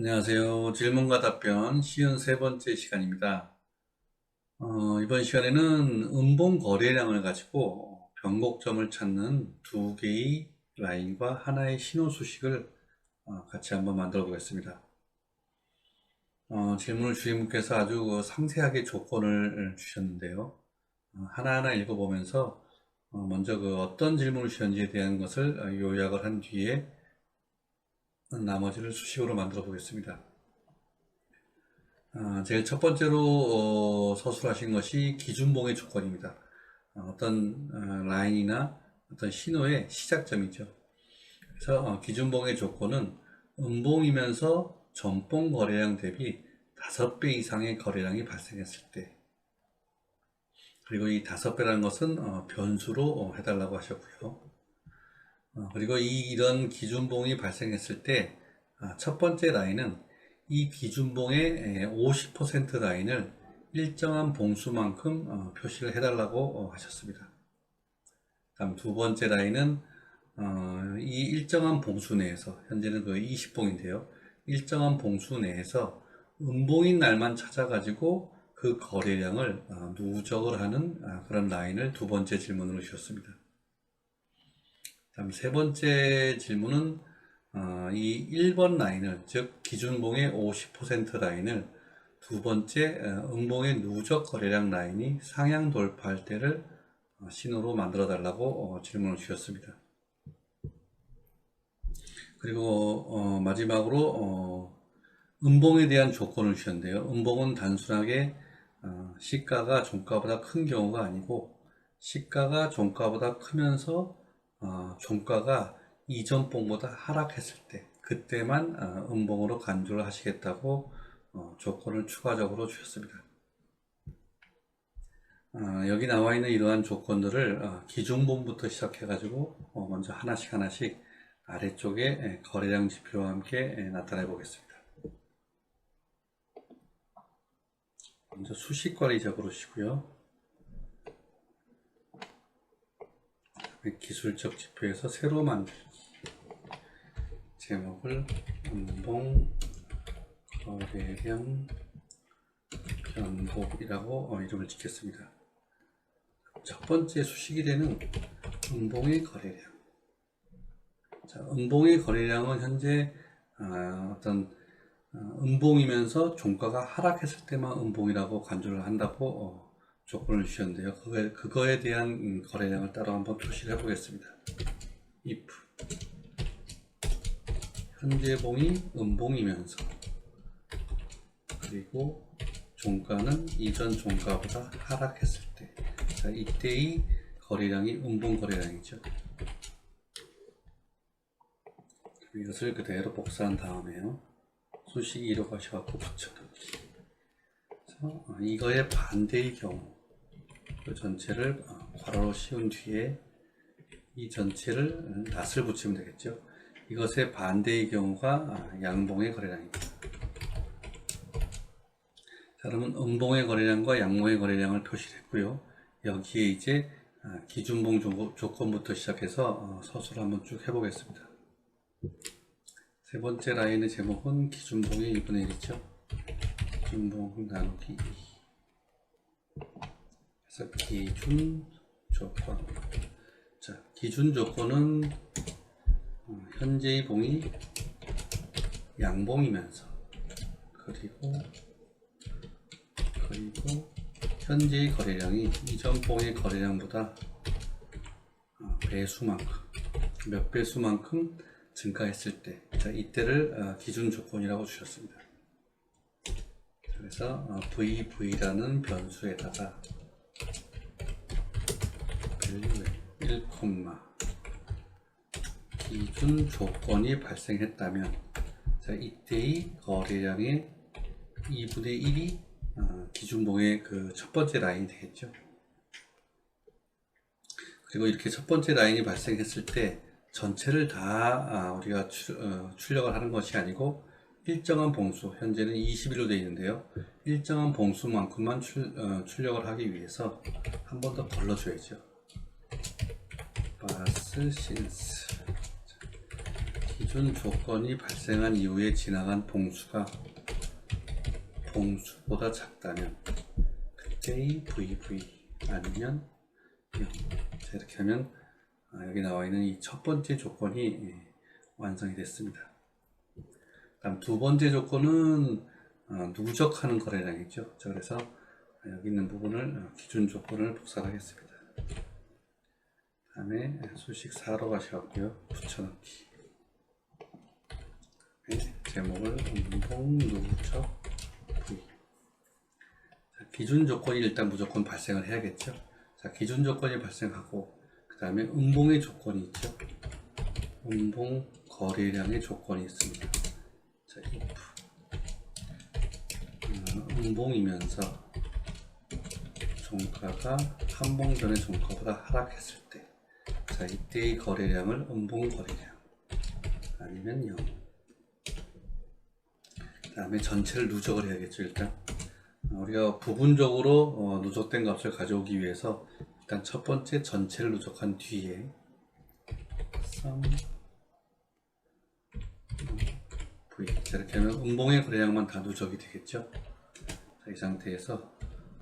안녕하세요. 질문과 답변 시연 세 번째 시간입니다. 어, 이번 시간에는 음봉 거래량을 가지고 변곡점을 찾는 두 개의 라인과 하나의 신호 수식을 어, 같이 한번 만들어 보겠습니다. 어, 질문을 주인분께서 아주 그 상세하게 조건을 주셨는데요. 어, 하나하나 읽어보면서 어, 먼저 그 어떤 질문을 주셨는지에 대한 것을 어, 요약을 한 뒤에 나머지를 수식으로 만들어 보겠습니다. 아, 제일 첫 번째로 어, 서술하신 것이 기준봉의 조건입니다. 어, 떤 라인이나 어떤 신호의 시작점이죠. 그래서 어, 기준봉의 조건은 음봉이면서 전봉 거래량 대비 5배 이상의 거래량이 발생했을 때 그리고 이 5배라는 것은 어, 변수로 어, 해달라고 하셨고요. 어, 그리고 이, 이런 기준봉이 발생했을 때 첫 번째 라인은 이 기준봉의 50% 라인을 일정한 봉수만큼 어, 표시를 해달라고 어, 하셨습니다. 다음 두 번째 라인은 어, 이 일정한 봉수 내에서 현재는 그 20봉인데요. 일정한 봉수 내에서 음봉인 날만 찾아가지고 그 거래량을 누적을 하는 그런 라인을 두 번째 질문으로 주셨습니다. 다음 세 번째 질문은 어, 이 1번 라인을 즉 기준봉의 50% 라인을 두 번째 어, 음봉의 누적 거래량 라인이 상향 돌파할 때를 어, 신호로 만들어 달라고 어, 질문을 주셨습니다. 그리고 어, 마지막으로 어, 음봉에 대한 조건을 주셨는데요. 음봉은 단순하게 어, 시가가 종가보다 큰 경우가 아니고 시가가 종가보다 크면서 어, 종가가 이전 봉보다 하락했을 때 그때만 어, 음봉으로 간주를 하시겠다고 어, 조건을 추가적으로 주셨습니다. 어, 여기 나와 있는 이러한 조건들을 어, 기준봉부터 시작해 가지고 어, 먼저 하나씩 하나씩 아래쪽에 에, 거래량 지표와 함께 에, 나타내 보겠습니다. 먼저 수식관리 적으시고요. 기술적 지표에서 새로 만들기 제목을 운동 거래량 변곡이라고 어, 이름을 짓겠습니다. 첫 번째 수식이 되는 음봉의 거래량. 자, 음봉의 거래량은 현재 어, 어떤 어, 음봉이면서 종가가 하락했을 때만 음봉이라고 간주를 한다고 어, 조건을 주셨는데요. 그거에, 그거에 대한 음, 거래량을 따로 한번 표시를 해보겠습니다. if 현재 봉이 음봉이면서 그리고 종가는 이전 종가보다 하락했을 때 자, 이때의 거래량이 음봉 거래량이죠. 이것을 그대로 복사한 다음에요. 수식 1로 가셔갖고 붙여넣기. 이거의 반대의 경우 그 전체를 어, 괄호로 씌운 뒤에 이 전체를 낫을 붙이면 되겠죠. 이것의 반대의 경우가 아, 양봉의 거래량입니다. 자, 그러면 음봉의 거래량과 양봉의 거래량을 표시했고요. 여기에 이제 아, 기준봉 조건부터 시작해서 어, 서술을 한번 쭉 해보겠습니다. 세 번째 라인의 제목은 기준봉의 2분의 1이죠. 기준봉 나누기 2. 그래서 기준 조건. 자, 기준 조건은 어, 현재의 봉이 양봉이면서 그리고 그리고 현재의 거래량이 이전 봉의 거래량보다 어, 배수만큼 몇 배수만큼 증가했을 때 자, 이때를 어, 기준 조건이라고 주셨습니다. 그래서 VV라는 변수에다가 밸류 1, 기준 조건이 발생했다면 자, 이때의 거래량의 2분의 1이 어, 기준봉의 그 첫 번째 라인이 되겠죠. 그리고 이렇게 첫 번째 라인이 발생했을 때 전체를 다 아, 우리가 출, 어, 출력을 하는 것이 아니고 일정한 봉수, 현재는 21로 되어 있는데요. 일정한 봉수만큼만 출, 어, 출력을 하기 위해서 한 번 더 걸러줘야죠. 바스 신스 기준 조건이 발생한 이후에 지나간 봉수가 봉수보다 작다면 그때의 VV 아니면 0. 자, 이렇게 하면 아, 여기 나와 있는 이 첫 번째 조건이 예, 완성이 됐습니다. 다음 두 번째 조건은 어, 누적하는 거래량이죠. 자, 그래서 여기 있는 부분을 어, 기준 조건을 복사하겠습니다. 다음에 수식 4로 가셔갖고요. 붙여넣기. 네, 제목을 운동 누적. 자, 기준 조건이 일단 무조건 발생을 해야겠죠. 자, 기준 조건이 발생하고 그 다음에 음봉의 조건이 있죠. 음봉 거래량의 조건이 있습니다. 자, if 어, 음봉이면서 종가가 한봉 전의 종가보다 하락했을 때, 자 이때의 거래량을 음봉 거래량 아니면 0. 다음에 전체를 누적을 해야겠죠 일단. 어, 우리가 부분적으로 어, 누적된 값을 가져오기 위해서 일단 첫 번째 전체를 누적한 뒤에 sum V 자, 이렇게 하면 음봉의 거래량만 다 누적이 되겠죠. 자, 이 상태에서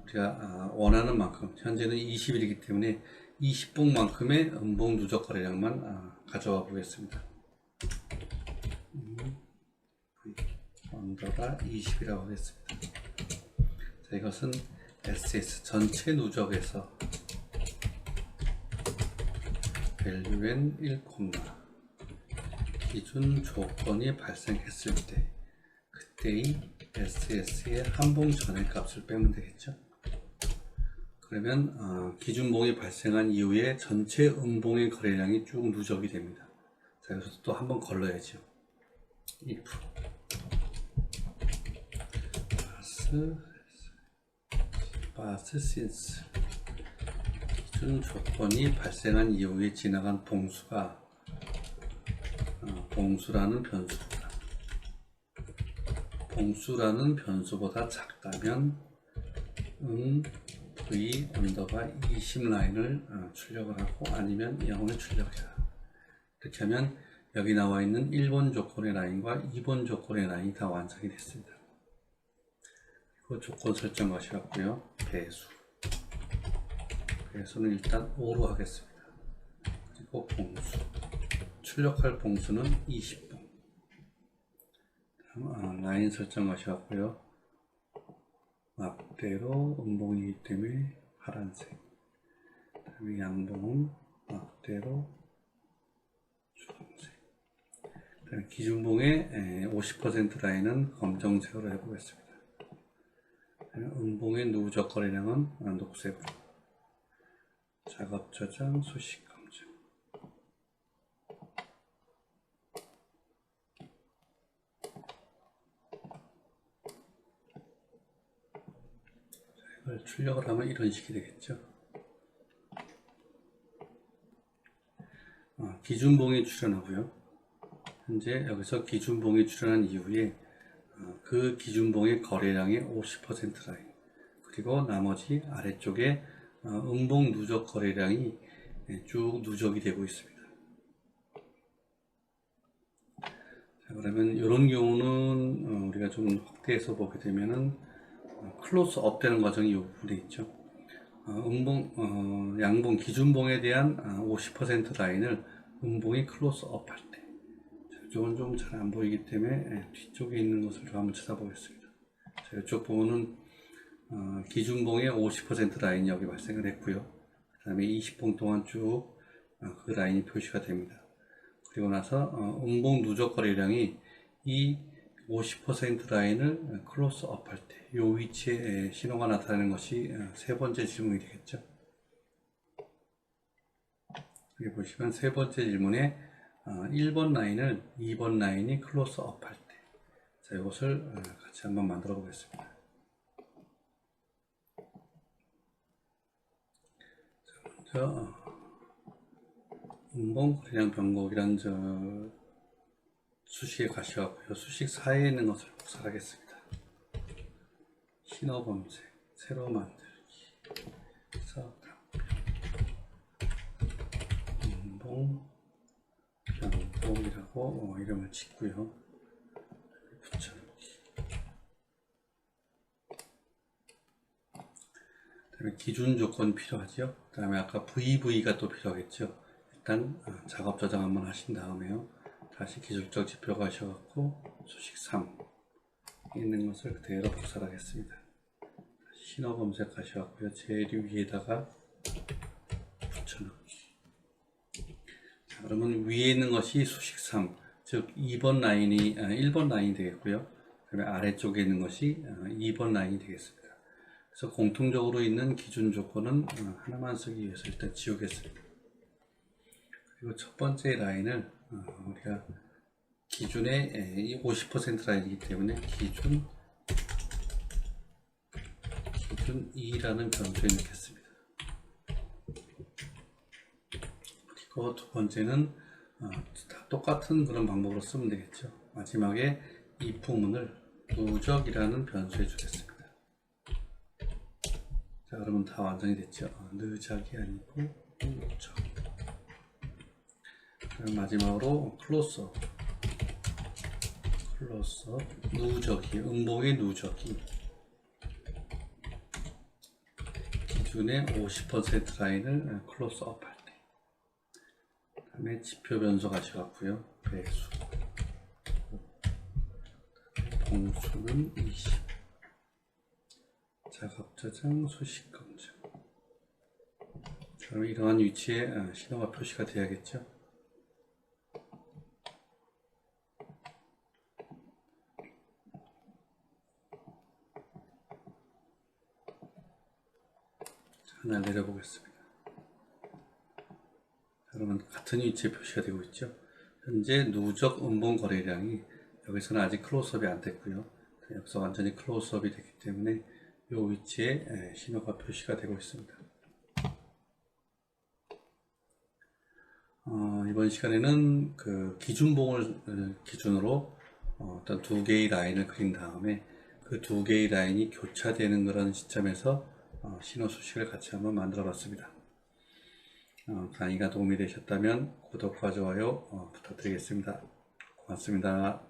우리가 아, 원하는 만큼 현재는 20일이기 때문에 20봉만큼의 음봉 누적 거래량만 아, 가져와 보겠습니다. 음, 언더가 20이라고 하겠습니다. 자, 이것은 SS 전체 누적에서 밸류엔 1, 기준 조건이 발생했을 때 그때의 SS의 한봉 전의 값을 빼면 되겠죠. 그러면 어, 기준봉이 발생한 이후에 전체 음봉의 거래량이 쭉 누적이 됩니다. 자, 여기서 또 한번 걸러야죠. if pass since 기준 조건이 발생한 이후에 지나간 봉수가 어, 봉수라는 변수보다 봉수라는 변수보다 작다면 음 v 언더바 20 라인을 어, 출력을 하고 아니면 0을 출력해라 이렇게 하면 여기 나와 있는 1번 조건의 라인과 2번 조건의 라인이 다 완성이 됐습니다. 그리고 조건 설정 하시고요. 배수. 배수는 일단 5로 하겠습니다. 그리고 봉수. 출력할 봉수는 20봉. 다음, 아, 라인 설정하셨고요. 막대로 음봉이기 때문에 파란색. 다음에 양봉은 막대로 주황색. 다음에 기준봉의 50% 라인은 검정색으로 해보겠습니다. 음봉의 누적 거래량은 녹색으로. 작업 저장 수식 검증. 이걸 출력을 하면 이런 식이 되겠죠. 어, 기준봉이 출현하고요. 현재 여기서 기준봉이 출현한 이후에 어, 그 기준봉의 거래량의 50% 라인 그리고 나머지 아래쪽에 어, 음봉 누적 거래량이 예, 쭉 누적이 되고 있습니다. 자, 그러면 이런 경우는 어, 우리가 좀 확대해서 보게 되면은 클로스 업 되는 과정이 이 부분에 있죠. 어, 음봉, 어, 양봉, 기준봉에 대한 50% 라인을 음봉이 클로스 업 할 때. 이쪽은 좀 잘 안 보이기 때문에 예, 뒤쪽에 있는 것을 좀 한번 찾아보겠습니다. 자, 이쪽 부분은 어, 기준봉의 50% 라인이 여기 발생을 했고요. 그 다음에 20봉 동안 쭉그 라인이 표시가 됩니다. 그리고 나서 음봉 누적 거래량이 이 50% 라인을 클로스 업 할 때, 이 위치에 신호가 나타나는 것이 세 번째 질문이 되겠죠. 여기 보시면 세 번째 질문에 1번 라인을 2번 라인이 클로스 업 할 때. 자, 이것을 같이 한번 만들어 보겠습니다. 자, 먼저, 음봉 거래량 변곡이란 저 수식에 가셔갖고요. 수식 사이에 있는 것을 복사하겠습니다. 신호 검색, 새로 만들기, 인봉, 변곡, 도움이라고 어, 이름을 짓고요. 붙여넣기. 그다음에 기준 조건 필요하죠. 그다음에 아까 VV가 또 필요하겠죠. 일단 어, 작업 저장 한번 하신 다음에요. 다시 기술적 지표 가셔갖고 수식 3 있는 것을 그대로 복사하겠습니다. 신호 검색하셔갖고요. 제일 위에다가 붙여넣기. 자, 그러면 위에 있는 것이 수식 3, 즉 2번 라인이 아, 1번 라인이 되겠고요. 그다음에 아래쪽에 있는 것이 아, 2번 라인이 되겠습니다. 그래서 공통적으로 있는 기준 조건은 어, 하나만 쓰기 위해서 일단 지우겠습니다. 그리고 첫 번째 라인을 어, 우리가 기준의 50% 라인이기 때문에 기준 기준 2라는 변수에 넣겠습니다. 그리고 두 번째는 어, 다 똑같은 그런 방법으로 쓰면 되겠죠. 마지막에 이 부문을 누적이라는 변수에 주겠습니다. 자 그러면 다 완성이 됐죠. 어, 느작이 아니고 누적. 마지막으로 클로스업. 클로스업 누적이 음봉의 누적이 기준의 50% 라인을 클로스업 할 때. 다음에 지표 변수 가져갔고요. 배수. 봉수는 20. 작업 저장 수식 검증. 그럼 이러한 위치에 어, 신호가 표시가 돼야겠죠. 하나 내려보겠습니다. 그러면 같은 위치에 표시가 되고 있죠. 현재 누적 음봉 거래량이 여기서는 아직 클로스업이 안 됐고요. 여기서 완전히 클로스업이 됐기 때문에 이 위치에 에, 신호가 표시가 되고 있습니다. 어, 이번 시간에는 그 기준봉을 어, 기준으로 어, 어떤 두 개의 라인을 그린 다음에 그 두 개의 라인이 교차되는 그런 시점에서 어, 신호 수식을 같이 한번 만들어 봤습니다. 어, 강의가 도움이 되셨다면 구독과 좋아요 어, 부탁드리겠습니다. 고맙습니다.